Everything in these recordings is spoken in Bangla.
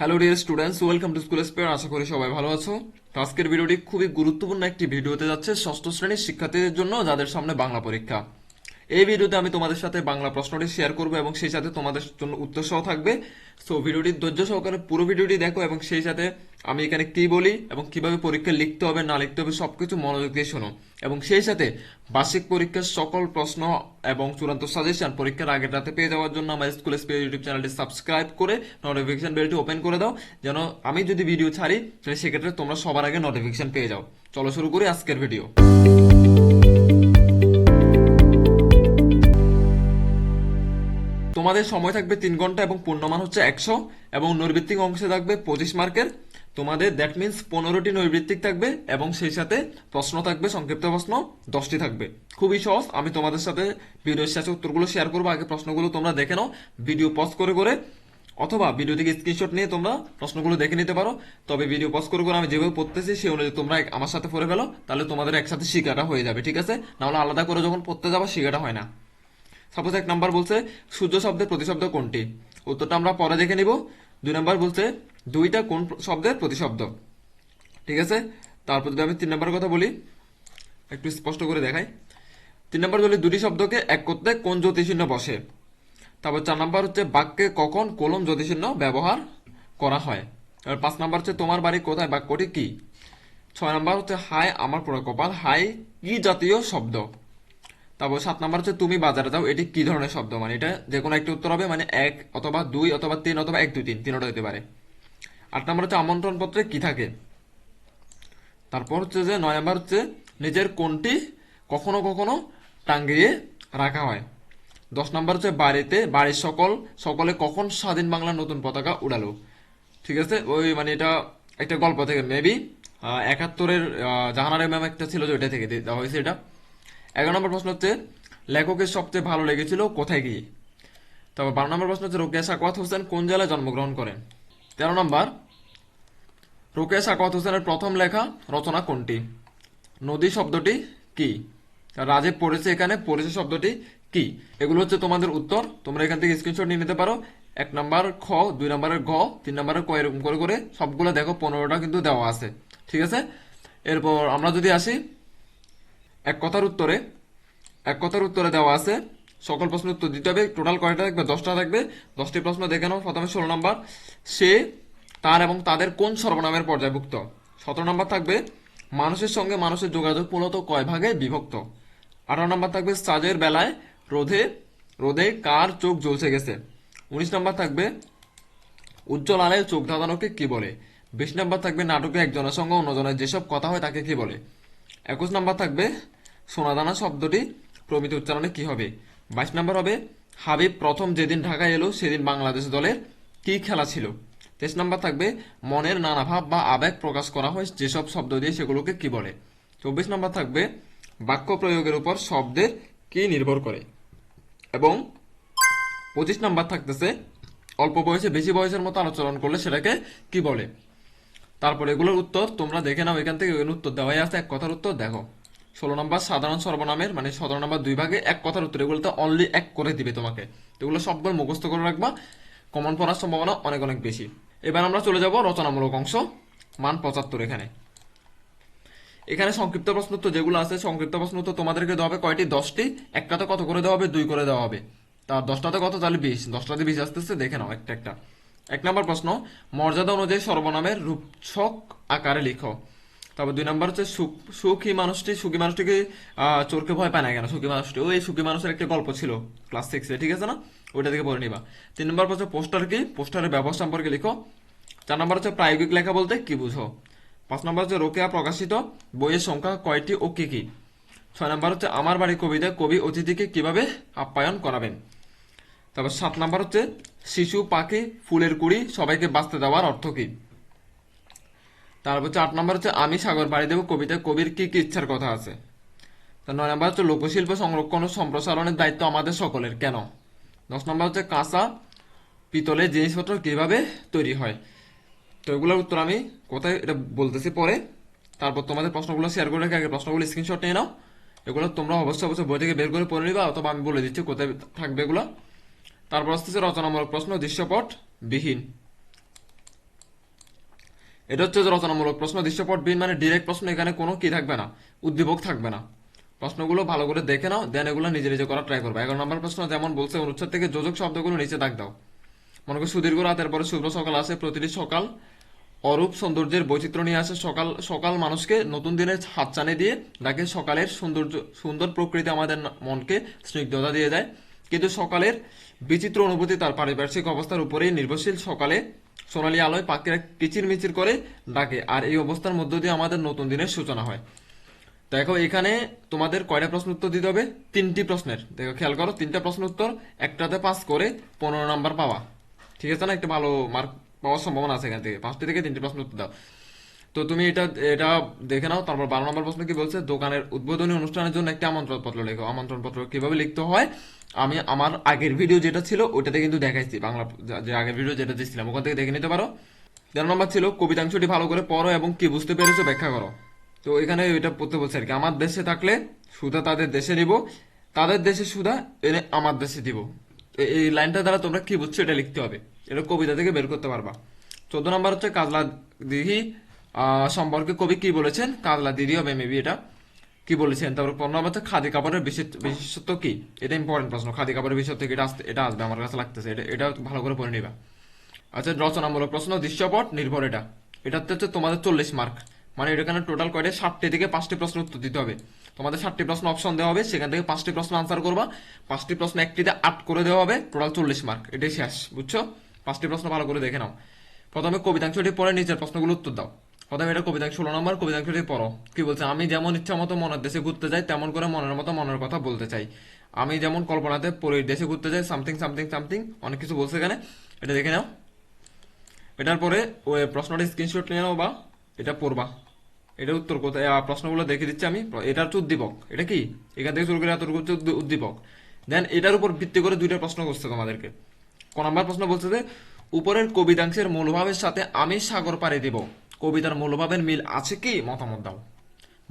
Hello dear students welcome to school spare আশা করি সবাই ভালো আছো। আজকের ভিডিওটি খুবই গুরুত্বপূর্ণ একটি ভিডিওতে যাচ্ছে ষষ্ঠ শ্রেণির শিক্ষার্থীদের জন্য যাদের সামনে বাংলা পরীক্ষা। এই ভিডিওতে আমি তোমাদের সাথে বাংলা প্রশ্নটি শেয়ার করব এবং সেই সাথে তোমাদের জন্য উত্তর সহ থাকবে। সো ভিডিওটি ধৈর্য সহকারে পুরো ভিডিওটি দেখো এবং সেই সাথে আমি এখানে কি বলি এবং কীভাবে পরীক্ষা লিখতে হবে, না লিখতে হবে, সবকিছু মনোযোগ দিয়ে শোনো। এবং সেই সাথে বার্ষিক পরীক্ষার সকল প্রশ্ন এবং চূড়ান্ত সাজেশন পরীক্ষার আগের রাতে পেয়ে যাওয়ার জন্য আমার স্কুল স্পেয়ার ইউটিউব চ্যানেলটি সাবস্ক্রাইব করে নোটিফিকেশন বেলটি ওপেন করে দাও। যেন আমি যদি ভিডিও ছাড়ি, তাহলে সেক্ষেত্রে তোমরা সবার আগে নোটিফিকেশন পেয়ে যাও। চলো শুরু করি আজকের ভিডিও তোমাদের সময় থাকবে তিন ঘণ্টা এবং পূর্ণমান হচ্ছে একশো এবং নৈর্বৃত্তিক অংশে থাকবে পঁচিশ মার্কের। তোমাদের দ্যাট মিন্স পনেরোটি নৈবৃত্তিক থাকবে এবং সেই সাথে প্রশ্ন থাকবে, সংক্ষিপ্ত প্রশ্ন, দশটি থাকবে। খুবই সহজ, আমি তোমাদের সাথে ভিডিওর শেষে উত্তরগুলো শেয়ার করব, আগে প্রশ্নগুলো তোমরা দেখে নাও ভিডিও পজ করে করে, অথবা ভিডিও থেকে স্ক্রিনশট নিয়ে তোমরা প্রশ্নগুলো দেখে নিতে পারো। তবে ভিডিও পজ করে করে আমি যেভাবে পড়তেছি, সেই অনুযায়ী তোমরা আমার সাথে পড়ে ফেলো, তাহলে তোমাদের একসাথে শিকাটা হয়ে যাবে, ঠিক আছে? নাহলে আলাদা করে যখন পড়তে যাব শিকাটা হয় না। সাপোজ এক নাম্বার বলছে, সূর্য শব্দের প্রতিশব্দ কোনটি? উত্তরটা আমরা পরে দেখে নিব। দুই নাম্বার বলছে দুইটা কোন শব্দের প্রতিশব্দ। ঠিক আছে? তারপর যদি আমি তিন নাম্বার কথা বলি, একটু স্পষ্ট করে দেখাই। তিন নম্বর বলি, দুটি শব্দকে এক করতে কোন জ্যোতিষিহ্ন বসে? তারপর চার নম্বর হচ্ছে, বাক্যে কখন কলম জ্যোতিষিহ্ন ব্যবহার করা হয়? এবার পাঁচ নম্বর হচ্ছে, তোমার বাড়ি কোথায়? বাক্যটি কি? ছয় নম্বর হচ্ছে হাই আমার পুরো কপাল। হাই কি জাতীয় শব্দ? তারপর সাত নম্বর হচ্ছে, তুমি বাজারে যাও, এটি কি ধরনের শব্দ? মানে এটা যে কোনো একটি উত্তর হবে মানে এক অথবা দুই অথবা তিন অথবা এক দুই তিন, তিনটা হতে পারে। আট নম্বর হচ্ছে আমন্ত্রণ পত্রে কি থাকে? তারপর হচ্ছে যে নয় নাম্বার হচ্ছে নিজের কোনটি কখনো কখনো টাঙ্গিয়ে রাখা হয়। দশ নম্বর হচ্ছে বাড়িতে, বাড়ির সকল, সকলে কখন স্বাধীন বাংলার নতুন পতাকা উড়ালো? ঠিক আছে? ওই মানে এটা একটা গল্প থেকে মেবি একাত্তরের জাহানারের ম্যাম একটা ছিল যে ওইটা থেকে দেওয়া হয়েছে এটা। এগারো নম্বর প্রশ্ন হচ্ছে, লেখকের সবচেয়ে ভালো লেগেছিল কোথায় গিয়ে? তারপর বারো নম্বর প্রশ্ন হচ্ছে, রোকেয়া সাকওয়াত হোসেন কোন জেলায় জন্মগ্রহণ করেন? তেরো নম্বর। রোকেয়া সাকওয়াত হোসেনের প্রথম লেখা রচনা কোনটি? নদী শব্দটি কি? রাজে পড়েছে এখানে, পড়েছে শব্দটি কি? এগুলো হচ্ছে তোমাদের উত্তর। তোমরা এখান থেকে স্ক্রিনশট নিয়ে নিতে পারো। এক নম্বর খ, দুই নাম্বারের ঘ তিন নাম্বারের ক, এরকম করে করে সবগুলো দেখো, পনেরোটা কিন্তু দেওয়া আছে। ঠিক আছে? এরপর আমরা যদি আসি, এক কথার উত্তরে। এক কথার উত্তরে দেওয়া আছে, সকল প্রশ্নের উত্তর দিতে হবে। টোটাল কয়টা থাকবে? দশটা থাকবে। দশটি প্রশ্ন দেখে নাও। প্রথমে ষোলো নম্বর। সে তার এবং তাদের কোন সর্বনামের পর্যায়ভুক্ত? সতেরো নম্বর থাকবে, মানুষের সঙ্গে মানুষের যোগাযোগ মূলত কয় ভাগে বিভক্ত? আঠারো নম্বর থাকবে, সাজের বেলায় রোধে রোদে কার চোখ জ্বলছে গেছে? উনিশ নম্বর থাকবে, উজ্জ্বল আলোয় চোখ ধাঁধানোকে কি বলে? বিশ নম্বর থাকবে, নাটকে একজনের সঙ্গে অন্যজনের যেসব কথা হয় তাকে কি বলে? একুশ নম্বর থাকবে, সোনাদানা শব্দটি প্রমিত উচ্চারণে কি হবে? বাইশ নম্বর হবে, হাবিব প্রথম যেদিন ঢাকায় এলো, সেদিন বাংলাদেশ দলের কি খেলা ছিল? তেইশ নম্বর থাকবে, মনের নানা ভাব বা আবেগ প্রকাশ করা হয় যেসব শব্দ দিয়ে সেগুলোকে কি বলে। চব্বিশ নম্বর থাকবে, বাক্য প্রয়োগের উপর শব্দের কি নির্ভর করে? এবং পঁচিশ নাম্বার থাকতেছে, অল্প বয়সে বেশি বয়সের মতো আলোচনা করলে সেটাকে কি বলে? তারপর এগুলোর উত্তর তোমরা দেখে নাও, এখান থেকে উত্তর দেওয়াই আছে, এক কথার উত্তর দেখো। ষোলো নম্বর সাধারণ সর্বনামের মানে সতেরো নম্বর দুই ভাগে এক কথার উত্তর, এগুলোতে অনলি এক করে দিবে তোমাকে। এগুলো সবগুলো মুখস্থ করে রাখবা কমন পড়ার সম্ভাবনা অনেক অনেক বেশি। এবার আমরা চলে যাব রচনামূলক অংশ, মান পঁচাত্তর এখানে। এখানে সংক্ষিপ্ত প্রশ্ন উত্তর যেগুলো আছে, সংক্ষিপ্ত প্রশ্ন উত্তর তোমাদেরকে দেওয়া হবে কয়টি? দশটি। একটাতে কত করে দেওয়া হবে? দুই করে দেওয়া হবে। তার দশটাতে কত? তাহলে বিশ। দশটাতে বিশ আসতেছে, দেখে নাও একটা একটা। এক নম্বর প্রশ্ন, মর্যাদা অনুযায়ী সর্বনামের রূপছক আকারে লিখো। তারপর দুই নম্বর হচ্ছে, সুখ- সুখী মানুষটি, সুখী মানুষটিকে চোরকে ভয় পায় না কেন? সুখী মানুষটি, ওই সুখী মানুষের একটা গল্প ছিল ক্লাস সিক্সে ঠিক আছে না? ওইটা থেকে পড়ে নিবা। তিন নম্বর প্রশ্ন পোস্টার কি? পোস্টারের ব্যবহার সম্পর্কে লিখো। চার নম্বর হচ্ছে প্রায়োগিক লেখা বলতে কি বুঝো? পাঁচ নম্বর হচ্ছে রোকেয়া প্রকাশিত বইয়ের সংখ্যা কয়টি ও কি কি? ছয় নম্বর হচ্ছে আমার বাড়ি কবিতা, কবি, অতিথিকে কীভাবে আপ্যায়ন করাবেন? তারপর সাত নম্বর হচ্ছে শিশু, পাখি, ফুলের কুড়ি, সবাইকে বাঁচতে দেওয়ার অর্থ কি? তারপর হচ্ছে আট নম্বর হচ্ছে আমি সাগর, বাড়ি দেবো, কবিতা, কবির কি কি ইচ্ছার কথা আছে? তার নয় নম্বর হচ্ছে লোকশিল্প সংরক্ষণ ও সম্প্রসারণের দায়িত্ব আমাদের সকলের, কেন? দশ নম্বর হচ্ছে কাঁচা পিতলের জিনিসপত্র কীভাবে তৈরি হয়? তো এগুলোর উত্তর আমি কোথায় এটা বলতেছি পরে। তারপর তোমাদের প্রশ্নগুলো শেয়ার করে রেখে আগে প্রশ্নগুলো স্ক্রিনশট নিয়ে নাও। এগুলো তোমরা অবশ্যই অবশ্যই বই থেকে বের করে পড়ে নিবা, অথবা আমি বলে দিচ্ছি কোথায় থাকবে এগুলো। তারপর আসতেছে রচনামূলক প্রশ্ন, দৃশ্যপট বিহীন। এটা হচ্ছে রচনামূলক প্রশ্ন, দৃশ্যপট বিন মানে ডিরেক্ট প্রশ্ন, এখানে কোনো কি থাকবে না, উদ্দীপক থাকবে না। প্রশ্নগুলো ভালো করে দেখে নাও দেন এগুলো নিজে নিজে করার ট্রাই করবে। এগারো নম্বর প্রশ্ন যেমন বলছে, অনুচ্ছেদ থেকে যোজক শব্দগুলো নিচে দাগ দাও। মনে করো সুদীর্ঘ রাতের পরে শুভ্র সকাল আসে, প্রতিটি সকাল অরূপ সৌন্দর্যের বৈচিত্র্য নিয়ে আসে। সকাল সকাল মানুষকে নতুন দিনের হাতছানি দিয়ে ডাকে সকালের সৌন্দর্য, সুন্দর প্রকৃতি আমাদের মনকে স্নিগ্ধতা দিয়ে দেয়। কিন্তু সকালের বিচিত্র অনুভূতি তার পারিপার্শ্বিক অবস্থার উপরেই নির্ভরশীল। সকালে সোনালী আলোয় পাখিরা কিচির মিচির করে ডাকে, আর এই অবস্থার মধ্য দিয়ে আমাদের নতুন দিনের সূচনা হয়। দেখো, এখানে তোমাদের কয়টা প্রশ্ন উত্তর দিতে হবে? তিনটি প্রশ্নের। দেখো, খেয়াল করো, তিনটা প্রশ্ন উত্তর, একটাতে পাস করে পনেরো নাম্বার পাওয়া। ঠিক আছে না? একটা ভালো মার্ক পাওয়ার সম্ভাবনা আছে এখান থেকে। পাঁচটি থেকে তিনটি প্রশ্ন উত্তর দাও। তো তুমি এটা এটা দেখে নাও, তারপর বারো নম্বর প্রশ্ন কি বলছে? দোকানের উদ্বোধনী অনুষ্ঠানের জন্য একটি আমন্ত্রণ পত্র লেখো। আমন্ত্রণ পত্র কীভাবে লিখতে হয়? আমি আমার আগের ভিডিও যেটা ছিল ওটাতে কিন্তু দেখাইছি। বাংলা যে আগের ভিডিও যেটা দিয়েছিলাম, ওখান থেকে দেখে নিতে পারো। তেরো নম্বর ছিল, কবিতাংশটি ভালো করে পড়ো এবং কি বুঝতে পেরেছ, ব্যাখ্যা করো। তো এখানে এটা পড়তে বলছে আর কি, আমার দেশে থাকলে সুধা তাদের দেশে নিব, তাদের দেশে সুদা এনে আমার দেশে দিব। এই লাইনটা দ্বারা তোমরা কি বুঝছ এটা লিখতে হবে, এটা কবিতা থেকে বের করতে পারবা। চোদ্দ নম্বর হচ্ছে কাজলা দিঘি সম্পর্কে কবি কি বলেছেন? কাজলা দিদি হবে মেবি এটা। কি বলেছেন? তারপর পনেরো নম্বর হচ্ছে খাদি কাপড়ের বিশেষ- বিশেষত্ব কি? এটা ইম্পর্টেন্ট প্রশ্ন, খাদি কাপড়ের বিশেষত্ব কি? এটা এটা আসবে আমার কাছে লাগতেছে, এটা এটা ভালো করে পড়ে নিবা। আচ্ছা রচনামূলক প্রশ্ন, দৃশ্যপট, নির্ভর এটা। এটাতে হচ্ছে তোমাদের চল্লিশ মার্ক মানে এখানে টোটাল কয়টা? ষাটটি থেকে পাঁচটি প্রশ্ন উত্তর দিতে হবে। তোমাদের ষাটটি প্রশ্ন অপশন দেওয়া হবে, সেখান থেকে পাঁচটি প্রশ্ন আনসার করবা। পাঁচটি প্রশ্ন একটিতে আট করে দেওয়া হবে টোটাল চল্লিশ মার্ক এটাই শেষ, বুঝছ? পাঁচটি প্রশ্ন ভালো করে দেখে নাও। প্রথমে কবিতাংশটি পড়ে নিজের প্রশ্নগুলো উত্তর দাও। প্রথমে এটা কবিতাংশ ষোলো নম্বর, কবিতাংশটি পড়ো। কি বলছে? আমি যেমন ইচ্ছা মতো মনের দেশে ঘুরতে যাই, তেমন করে মনের মতো মনের কথা বলতে চাই। আমি যেমন কল্পনাতে পরের দেশে ঘুরতে যাই সামথিং সামথিং সামথিং অনেক কিছু বলছে এখানে। এটা দেখে নাও। এটার পরে ওই প্রশ্নটা স্ক্রিনশট নিয়ে নাও বা এটা পড়বা। এটা উত্তর কোথায় প্রশ্নগুলো দেখে দিচ্ছি আমি। এটা হচ্ছে উদ্দীপক। এটা কি? এখান থেকে শুরু করে এতটুকু হচ্ছে উদ্দীপক। দেন এটার উপর ভিত্তি করে দুইটা প্রশ্ন করছে তোমাদেরকে। ক নাম্বার প্রশ্ন বলছে যে, উপরের কবিতাংশের মূলভাবের সাথে আমি সাগর পাড়ি দিব। কবিতার মূলভাবের মিল আছে কি? মতামত দাও।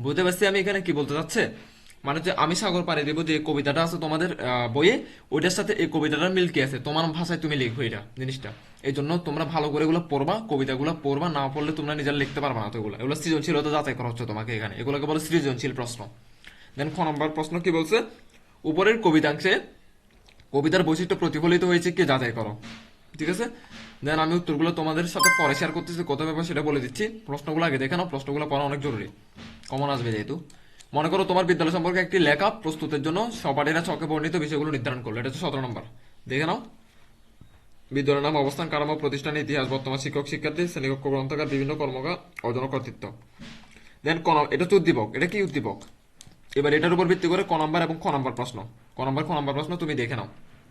বুঝতে পারছি আমি এখানে কি বলতে চাচ্ছে? মানে যে আমি সাগর পাড়ি দেবো যে কবিতাটা আছে তোমাদের বইয়ে, ওইটার সাথে এই কবিতাটার মিল কি আছে? তোমার ভাষায় তুমি লিখবে এটা, জিনিসটা। এই জন্য তোমরা ভালো করে এগুলো পড়বা, কবিতাগুলো পড়বা, না পড়লে তোমরা নিজেরা লিখতে পারবা না তো এগুলো। এগুলো সৃজনশীলতা যাচাই করা হচ্ছে তোমাকে এখানে। এগুলোকে বলে সৃজনশীল প্রশ্ন। দেন খ নম্বর প্রশ্ন কি বলছে? উপরের কবিতাংশে কবিতার বৈশিষ্ট্য প্রতিফলিত হয়েছে কি যাচাই করো। ঠিক আছে? দেন আমি উত্তরগুলো তোমাদের সাথে পরে শেয়ার করতেছি, কত ব্যাপার সেটা বলে দিচ্ছি। প্রশ্নগুলো আগে দেখে নাও, প্রশ্নগুলো পড়া অনেক জরুরি। কমন আসবে যেহেতু। মনে করো তোমার বিদ্যালয় সম্পর্কে একটি লেখা প্রস্তুতের জন্য সপাঠীরা চকে বর্ণিত বিষয়গুলো নির্ধারণ করল। এটা হচ্ছে সতেরো নম্বর। দেখে নাও। বিদ্যালয়ের নাম, অবস্থান কারামা প্রতিষ্ঠানের ইতিহাস, বর্তমান শিক্ষক, শিক্ষার্থী, শ্রেণীকক্ষ গ্রন্থাগার, বিভিন্ন কর্মকার, অর্জন কর্তৃত্ব। দেন ক এটা হচ্ছে উদ্দীপক। এটা কি উদ্দীপক? এবার এটার উপর ভিত্তি করে ক নম্বর এবং খ নম্বর প্রশ্ন। ক নম্বর, খ নম্বর প্রশ্ন তুমি দেখে নাও।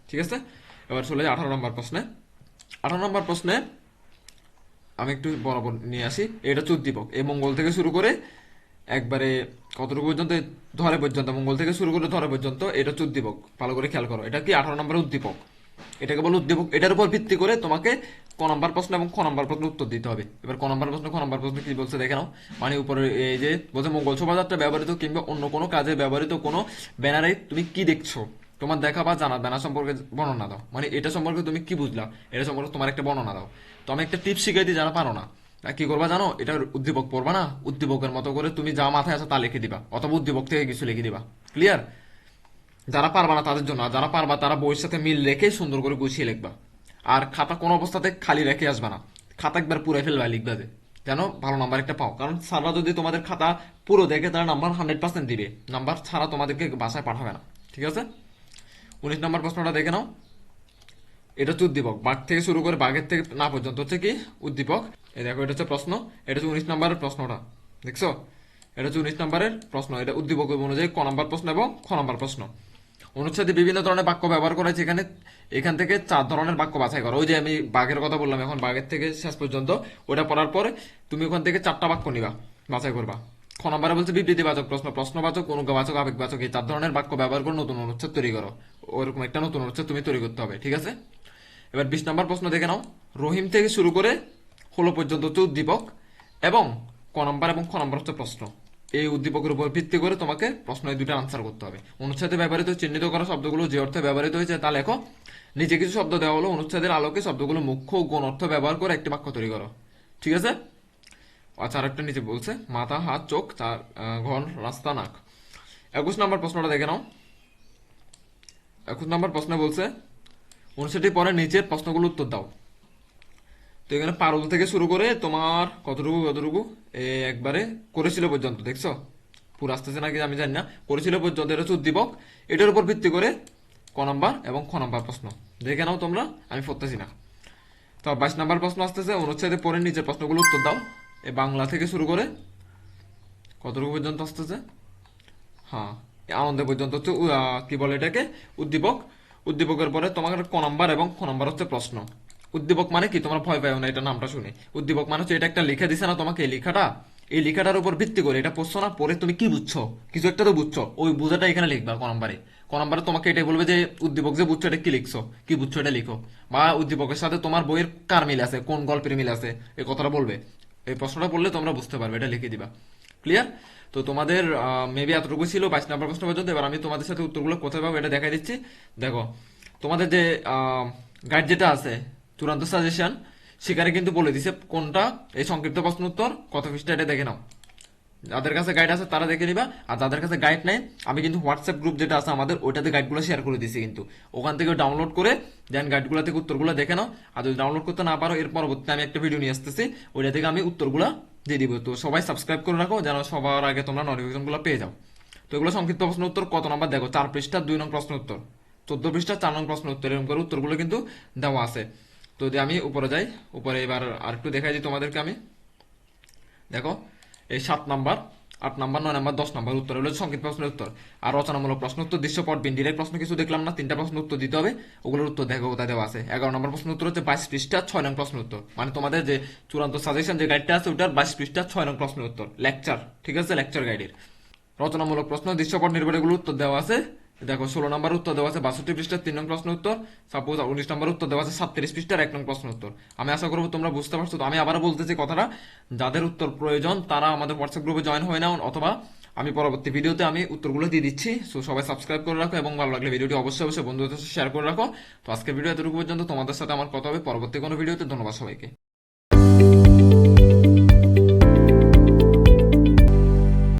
ঠিক আছে? এবার চলে যায় আঠারো নম্বর প্রশ্নে। আঠারো নম্বর প্রশ্নে আমি একটু বরাবর নিয়ে আসি। এটা হচ্ছে উদ্দীপক। এই মঙ্গল থেকে শুরু করে একবারে কতটুকু পর্যন্ত? ধরে পর্যন্ত। মঙ্গল থেকে শুরু করে ধরে পর্যন্ত। এটা হচ্ছে উদ্দীপক। ভালো করে খেয়াল করো। এটা কি আঠারো নম্বরের উদ্দীপক? এটাকে বলে উদ্দীপক। এটার উপর ভিত্তি করে তোমাকে ক নম্বর প্রশ্ন এবং খ নম্বর প্রশ্ন উত্তর দিতে হবে। এবার ক নম্বর প্রশ্ন, খ নম্বর প্রশ্ন কি বলছে দেখে নাও। মানে উপরে এই যে বলছে মঙ্গল শোভাযাত্রা ব্যবহৃত কিংবা অন্য কোনো কাজে ব্যবহৃত কোনো ব্যানারে তুমি কি দেখছ? তোমার দেখা বা জানা, ব্যানার সম্পর্কে বর্ণনা দাও। মানে এটা সম্পর্কে তুমি কি বুঝলা? এটা সম্পর্কে তোমার একটা বর্ণনা দাও। তো আমি একটা টিপস শিখাই দিই, যারা পারো না। কি করবা জানো? এটা উদ্দীপক পড়বা না? উদ্দীপকের মতো করে তুমি যা মাথায় আছে তা লিখে দিবা। অথবা উদ্দীপক থেকে কিছু লিখে দিবা। ক্লিয়ার যারা পারবা না তাদের জন্য, আর যারা পারবা তারা বইয়ের সাথে মিল রেখে সুন্দর করে গুছিয়ে লিখবা। আর খাতা কোনো অবস্থাতে খালি রেখে আসবা না। খাতা একবার পুরাই ফেলবা, লিখবা যে, যেন ভালো নাম্বার একটা পাও। কারণ স্যাররা যদি তোমাদের খাতা পুরো দেখে, তারা নাম্বার হান্ড্রেড পার্সেন্ট দিবে। নাম্বার ছাড়া তোমাদেরকে বাসায় পাঠাবে না। ঠিক আছে? উনিশ নম্বর প্রশ্নটা দেখে নাও। এটা হচ্ছে উদ্দীপক। বাঘ থেকে শুরু করে বাঘের থেকে না পর্যন্ত হচ্ছে কি? উদ্দীপক। এই দেখো, এটা হচ্ছে প্রশ্ন। এটা হচ্ছে উনিশ নম্বরের প্রশ্নটা। দেখছ? এটা হচ্ছে উনিশ নম্বরের প্রশ্ন। এটা উদ্দীপক অনুযায়ী ক নম্বর প্রশ্ন এবং খ নম্বর প্রশ্ন। অনুচ্ছেদে বিভিন্ন ধরনের বাক্য ব্যবহার করা হয়েছে। এখানে, এখান থেকে চার ধরনের বাক্য বাছাই করো। ওই যে আমি বাঘের কথা বললাম, এখন বাঘের থেকে শেষ পর্যন্ত ওটা পড়ার পরে তুমি ওখান থেকে চারটা বাক্য নিবা, বাছাই করবা। খ নম্বরে বলছে, বিবৃতিবাচক প্রশ্ন, প্রশ্নবাচক, অনুজ্ঞাবাচক, আবেগবাচক, এই চার ধরনের বাক্য ব্যবহার করে নতুন অনুচ্ছেদ তৈরি করো। ওরকম একটা নতুন অনুচ্ছেদ তুমি তৈরি করতে হবে, ঠিক আছে? এবার বিশ নম্বর প্রশ্ন দেখে নাও। রহিম থেকে শুরু করে ষোলো পর্যন্ত হচ্ছে উদ্দীপক এবং ক নম্বর এবং খ নম্বর হচ্ছে প্রশ্ন। এই উদ্দীপকের উপর ভিত্তি করে তোমাকে প্রশ্ন দুটো আনসার করতে হবে। অনুচ্ছেদে ব্যবহৃত চিহ্নিত করা শব্দগুলো যে অর্থে ব্যবহৃত হয়েছে তা লেখো। নিচে কিছু শব্দ দেওয়া হলো, অনুচ্ছেদের আলোকে শব্দগুলো মুখ্য গণ অর্থ ব্যবহার করে একটি বাক্য তৈরি করো। ঠিক আছে? আচ্ছা আরেকটা নিচে বলছে, মাথা, হাত, চোখ, চার ঘর রাস্তা, নাক। একুশ নম্বর প্রশ্নটা দেখে নাও। একুশ নম্বর প্রশ্নে বলছে উনষাটটি পরে নিচের প্রশ্নগুলো উত্তর দাও। তো এখানে পারুল থেকে শুরু করে তোমার কতটুকু কতটুকু একবারে করেছিল পর্যন্ত, দেখছ? পুরো আসতেছে নাকি আমি জানি না। করেছিল পর্যন্ত এটা হচ্ছে উদ্দীপক এটার উপর ভিত্তি করে ক নম্বর এবং খ নম্বর প্রশ্ন। দেখে নাও তোমরা, আমি পড়তেছি না। তো বাইশ নাম্বার প্রশ্ন আসতেছে, অনুচ্ছেদে পরে নিজের প্রশ্নগুলো উত্তর দাও। এ বাংলা থেকে শুরু করে কতটুকু পর্যন্ত আসতেছে? হ্যাঁ আনন্দে পর্যন্ত হচ্ছে কি বলে এটাকে? উদ্দীপক। উদ্দীপকের পরে তোমার ক নাম্বার এবং খ নম্বর হচ্ছে প্রশ্ন। উদ্দীপক মানে কি? তোমরা ভয় পাও না এটা নামটা শুনে। উদ্দীপক মানে হচ্ছে, এটা একটা লিখে দিছে না তোমাকে? এই লেখাটা, এই লেখাটার উপর ভিত্তি করে, এটা পড়ছো না? পরে তুমি কি বুঝছ? কিছু একটা তো বুঝছ। ওই বোঝাটা এখানে লিখবা ক নাম্বারে। ক নাম্বারে তোমাকে এটাই বলবে যে, উদ্দীপক যে বুঝছ, এটা কি লিখছো? কি বুঝছ, এটা লিখো। বা উদ্দীপকের সাথে তোমার বইয়ের কার মিল আছে? কোন গল্পের মিল আছে? এই কথাটা বলবে। এই প্রশ্নটা পড়লে তোমরা বুঝতে পারবে, এটা লিখে দিবা। ক্লিয়ার তো তোমাদের মেবি এতটুকু ছিল, বাইশ নাম্বার প্রশ্ন পর্যন্ত। এবার আমি তোমাদের সাথে উত্তরগুলো কোথায় পাবো, এটা দেখাই দিচ্ছি। দেখো, তোমাদের যে গাইড যেটা আছে চূড়ান্ত সাজেশন সেখানে কিন্তু বলে দিছে কোনটা, এই সংক্ষিপ্ত প্রশ্ন উত্তর, কত পৃষ্ঠা এটা দেখে নাও। যাদের কাছে গাইড আছে তারা দেখে নিবা, আর যাদের কাছে গাইড নাই, আমি কিন্তু হোয়াটসঅ্যাপ গ্রুপ যেটা আছে আমাদের, ওইটাতে গাইডগুলো শেয়ার করে দিছি কিন্তু। ওখান থেকে ডাউনলোড করে দেন গাইডগুলো থেকে উত্তরগুলো দেখে নাও। আর যদি ডাউনলোড করতে না পারো, এর পরবর্তীতে আমি একটা ভিডিও নিয়ে আসতেছি, ওইটা থেকে আমি উত্তরগুলো দিয়ে দিব। তো সবাই সাবস্ক্রাইব করে রাখো, যেন সবার আগে তোমরা নোটিফিকেশনগুলো পেয়ে যাও। তো এগুলো সংক্ষিপ্ত প্রশ্ন উত্তর, কত নম্বর দেখো, চার পৃষ্ঠা, দুই নং প্রশ্ন উত্তর। চোদ্দ পৃষ্ঠা, চার নং প্রশ্ন উত্তর, এরকম করে উত্তরগুলো কিন্তু দেওয়া আছে। তো যদি আমি উপরে যাই, উপরে এবার আরেকটু দেখাই দিই তোমাদেরকে আমি। দেখো, এই সাত নাম্বার, আট নাম্বার, নয় নাম্বার, দশ নাম্বার উত্তর হলো সংকেত প্রশ্নের উত্তর। আর রচনামূলক প্রশ্ন, উত্তর দৃশ্যপট বিন ডিরেক্ট প্রশ্ন কিছু দেখলাম না, তিনটা প্রশ্ন উত্তর দিতে হবে, ওগুলোর উত্তর দেখো কোথায় দেওয়া আছে। এগারো নম্বর প্রশ্ন উত্তর হচ্ছে বাইশ পৃষ্ঠা, ছয় নং প্রশ্ন উত্তর। মানে তোমাদের যে চূড়ান্ত সাজেশন যে গাইডটা আছে, ওটার বাইশ পৃষ্ঠা, ছয় নং প্রশ্ন উত্তর। লেকচার ঠিক আছে? লেকচার গাইডের রচনামূলক প্রশ্ন দৃশ্যপট নির্ভর এগুলো উত্তর দেওয়া আছে। দেখো, ষোলো নম্বর উত্তর দেওয়া আছে বাষট্টি পৃষ্ঠার তিন নং প্রশ্ন উত্তর। সাপোজ উনিশ নম্বর উত্তর দেওয়া আছে সাতত্রিশ পৃষ্ঠার এক নং প্রশ্ন উত্তর। আমি আশা করব তোমরা বুঝতে পারছ। তো আমি আবার বলতেছি কথাটা, যাদের উত্তর প্রয়োজন, তারা আমাদের হোয়াটসঅ্যাপ গ্রুপে জয়েন হয়ে নাও, অথবা আমি পরবর্তী ভিডিওতে আমি উত্তরগুলো দিয়ে দিচ্ছি। সো সবাই সাবস্ক্রাইব করে রাখো এবং ভালো লাগলে ভিডিওটি অবশ্যই অবশ্যই বন্ধুদের সাথে শেয়ার করে রাখো। তো আজকের ভিডিও এতটুকু পর্যন্ত। তোমাদের সাথে আমার কথা হবে। পরবর্তী কোনো ভিডিওতে ধন্যবাদ সবাইকে।